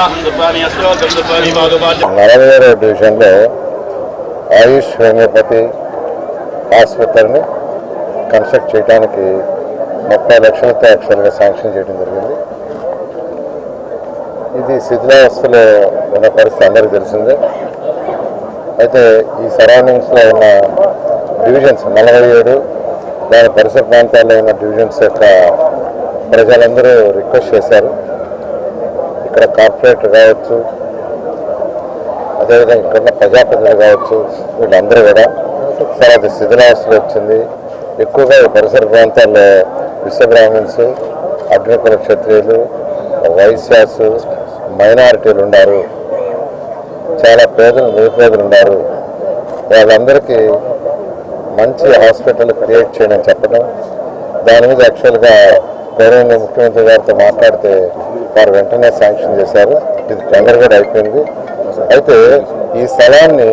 స్వామి డివిజన్లో ఆయుష్ హోమియోపతి హాస్పిటల్ని కన్స్ట్రక్ట్ చేయడానికి ముప్పై లక్షలతో యాక్చువల్గా శాంక్షన్ చేయడం జరిగింది. ఇది శిథిలావస్థలో ఉన్న పరిస్థితి అందరికీ తెలిసిందే. అయితే ఈ సరౌండింగ్స్లో ఉన్న డివిజన్స్ నలభై ఏడు దాని పరిసర ప్రాంతాల్లో ఉన్న డివిజన్స్ యొక్క ప్రజలందరూ రిక్వెస్ట్ చేశారు. ఇక్కడ కార్పొరేటర్ కావచ్చు అదేవిధంగా ఇక్కడున్న ప్రజాప్రతినిధులు కావచ్చు వీళ్ళందరూ కూడా. చాలా అది శిథిలావస్థలు వచ్చింది. ఎక్కువగా పరిసర ప్రాంతాల్లో విశ్వబ్రాహ్మణ్స్ అగ్నికుల క్షత్రియులు వైశ్యాస్ మైనారిటీలు ఉన్నారు. చాలా పేదలు నిరుపేదలు ఉన్నారు. వాళ్ళందరికీ మంచి హాస్పిటల్ క్రియేట్ చేయడం చెప్పడం దాని మీద యాక్చువల్గా గౌరవంగా ముఖ్యమంత్రి గారితో మాట్లాడితే వారు వెంటనే శాంక్షన్ చేశారు. ఇది టెండర్ కూడా అయిపోయింది. అయితే ఈ స్థలాన్ని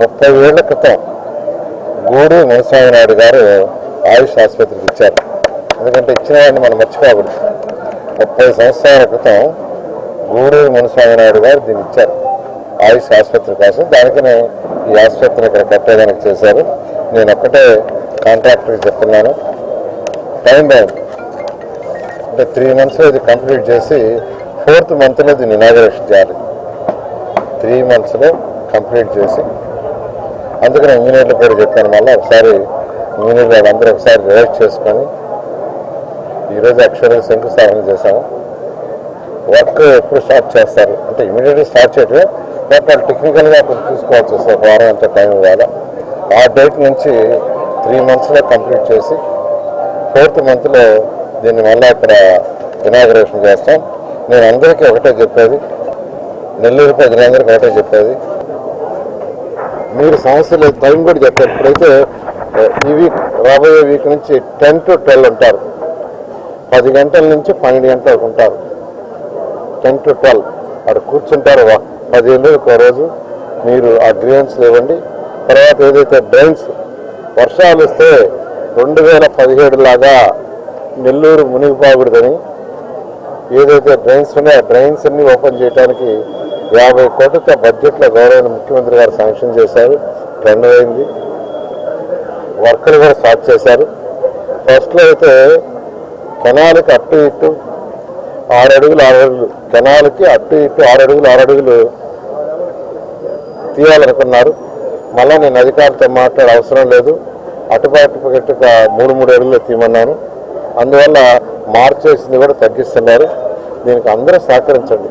ముప్పై ఏళ్ళ క్రితం గూడూరు మునస్వామి నాయుడు గారు ఆయుష్ ఆసుపత్రికి ఇచ్చారు. ఎందుకంటే ఇచ్చిన వాడిని మనం మర్చిపోకూడదు. ముప్పై సంవత్సరాల క్రితం గూడూరు మునస్వామి నాయుడు గారు దీన్ని ఇచ్చారు. ఆయుష్ ఆసుపత్రి కోసం దానికనే ఈ ఆసుపత్రిని ఇక్కడ కట్టేదానికి చేశారు. నేను ఒక్కటే కాంట్రాక్టర్కి చెప్తున్నాను. టైం బౌండ్ అంటే త్రీ మంత్స్లో ఇది కంప్లీట్ చేసి ఫోర్త్ మంత్లో దీన్ని ఇనాగరేషన్ చేయాలి. త్రీ మంత్స్లో కంప్లీట్ చేసి అందుకని ఇంజనీర్లు కూడా చెప్పాను మళ్ళీ ఒకసారి ఇంజనీర్లు వాళ్ళందరూ ఒకసారి రివైజ్ చేసుకొని ఈరోజు అక్షరాలు శంకుస్థాపన చేశాము. వర్క్ ఎప్పుడు స్టార్ట్ చేస్తారు? అంటే ఇమీడియట్గా స్టార్ట్ చేయట్లేదు బట్ వాళ్ళు టెక్నికల్గా అప్పుడు చూసుకోవాల్సి వస్తుంది. వారం అంత టైం ఇవ్వాలి? ఆ డేట్ నుంచి త్రీ మంత్స్లో కంప్లీట్ చేసి ఫోర్త్ మంత్లో దీనివల్ల మళ్ళీ ఇక్కడ ఇనాగరేషన్ చేస్తాం. నేను అందరికీ ఒకటే చెప్పేది నెల్లూరు ప్రజలందరికీ ఒకటే చెప్పేది. మీరు సమస్యలు టైం కూడా చెప్పారు. ఇప్పుడైతే ఈ వీక్ రాబోయే వీక్ నుంచి టెన్ టు ట్వెల్వ్ ఉంటారు. పది గంటల నుంచి పన్నెండు గంటలకు ఉంటారు. టెన్ టు ట్వెల్వ్ అక్కడ కూర్చుంటారు. పది ఏళ్ళు ఒక రోజు. మీరు ఆ గ్రీవెన్స్ ఇవ్వండి తర్వాత ఏదైతే డ్రైన్స్ వర్షాలు వస్తే రెండు వేల పదిహేడు లాగా నెల్లూరు మునిగిపోకూడదని ఏదైతే డ్రైన్స్ ఉన్నాయో ఆ డ్రైన్స్ అన్ని ఓపెన్ చేయడానికి యాభై కోట్లతో బడ్జెట్లో గౌరవ ముఖ్యమంత్రి గారు శాంక్షన్ చేశారు టెండర్ అయింది వర్కులు కూడా స్టార్ట్ చేశారు. ఫస్ట్లో అయితే కెనాల్కి అట్టు ఇటు ఆరు అడుగులు ఆరు అడుగులు. కెనాల్కి అట్టు ఇటు ఆరు అడుగులు ఆరు అడుగులు తీయాలనుకున్నారు. మళ్ళీ నేను అధికారులతో మాట్లాడే అవసరం లేదు. అటుపాటు ఇటుగా మూడు మూడు అడుగులు తీయమన్నాను. అందువల్ల మార్చేసింది కూడా తగ్గిస్తున్నారు. దీనికి అందరూ సహకరించండి.